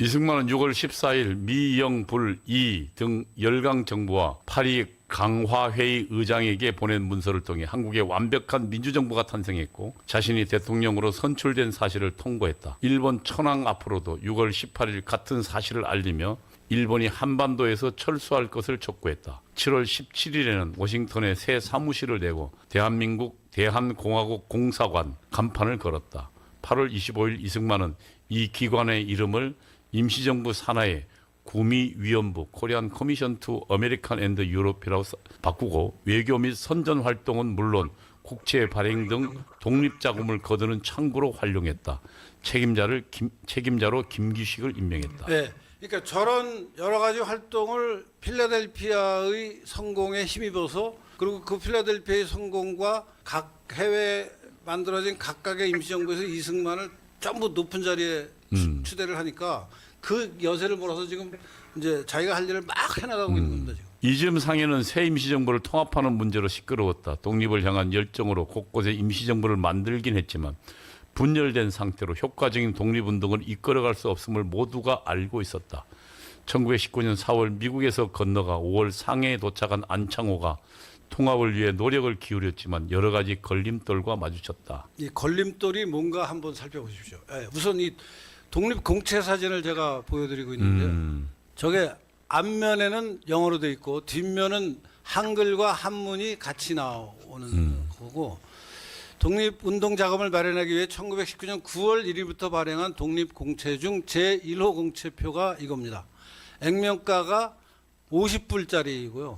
이승만은 6월 14일 미영 불 이 등 열강 정부와 파리 강화회의 의장에게 보낸 문서를 통해 한국의 완벽한 민주정부가 탄생했고 자신이 대통령으로 선출된 사실을 통보했다. 일본 천황 앞으로도 6월 18일 같은 사실을 알리며 일본이 한반도에서 철수할 것을 촉구했다. 7월 17일에는 워싱턴에 새 사무실을 내고 대한민국 대한공화국 공사관 간판을 걸었다. 8월 25일 이승만은 이 기관의 이름을 임시정부 산하의 구미위원부 코리안 커미션 투 아메리칸 앤드 유럽이라고 써- 바꾸고 외교 및 선전 활동은 물론 국채 발행 등 독립 자금을 거두는 창구로 활용했다. 책임자를 김- 책임자로 김기식을 임명했다. 네. 그러니까 저런 여러 가지 활동을 필라델피아의 성공에 힘입어서 그리고 그 필라델피아의 성공과 각 해외 만들어진 각각의 임시정부에서 이승만을 전부 높은 자리에 추- 추대를 하니까 그 여세를 몰아서 지금 이제 자기가 할 일을 막 해나가고 있는 겁니다 지금. 이즘 상해는 새 임시정부를 통합하는 문제로 시끄러웠다. 독립을 향한 열정으로 곳곳에 임시정부를 만들긴 했지만 분열된 상태로 효과적인 독립운동을 이끌어갈 수 없음을 모두가 알고 있었다. 1919년 4월 미국에서 건너가 5월 상해에 도착한 안창호가 통합을 위해 노력을 기울였지만 여러 가지 걸림돌과 마주쳤다. 이 걸림돌이 뭔가 한번 살펴보십시오. 예, 우선 이 독립 공채 사진을 제가 보여드리고 있는데 음, 저게 앞면에는 영어로 돼 있고 뒷면은 한글과 한문이 같이 나오는 거고 독립 운동 자금을 마련하기 위해 1919년 9월 1일부터 발행한 독립 공채 중 제1호 공채표가 이겁니다. 액면가가 50불짜리이고요.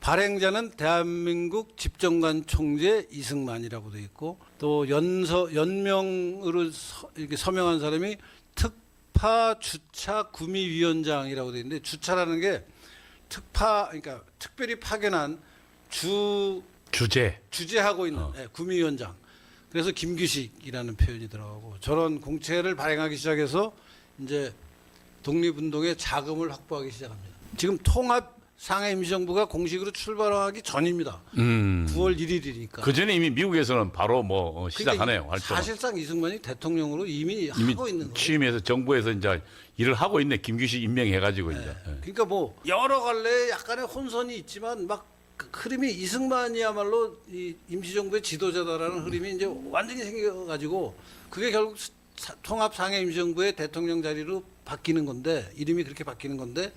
발행자는 대한민국 집정관 총재 이승만이라고 돼 있고 또 연서 연명으로 서, 이렇게 서명한 사람이 특파 주차 구미위원장이라고 돼 있는데 주차라는 게 특파 그러니까 특별히 파견한 주 주제. 주재하고 있는 예, 구미위원장. 그래서 김규식이라는 표현이 들어가고 저런 공채를 발행하기 시작해서 이제 독립운동의 자금을 확보하기 시작합니다. 지금 통합 상해 임시정부가 공식으로 출발하기 전입니다. 음. 9월 1일이니까. 그 전에 이미 미국에서는 바로 뭐 어, 시작하네요 활동. 사실상 이승만이 대통령으로 이미, 이미 하고 있는 거예요. 취임해서 정부에서 이제 일을 하고 있네. 김규식 임명해가지고 이제. 예. 그러니까 뭐 여러 갈래 약간의 혼선이 있지만 막 그 흐름이 이승만이야말로 이 임시정부의 지도자다라는 흐름이 이제 완전히 생겨가지고 그게 결국 사- 통합 상해 임시정부의 대통령 자리로 바뀌는 건데 이름이 그렇게 바뀌는 건데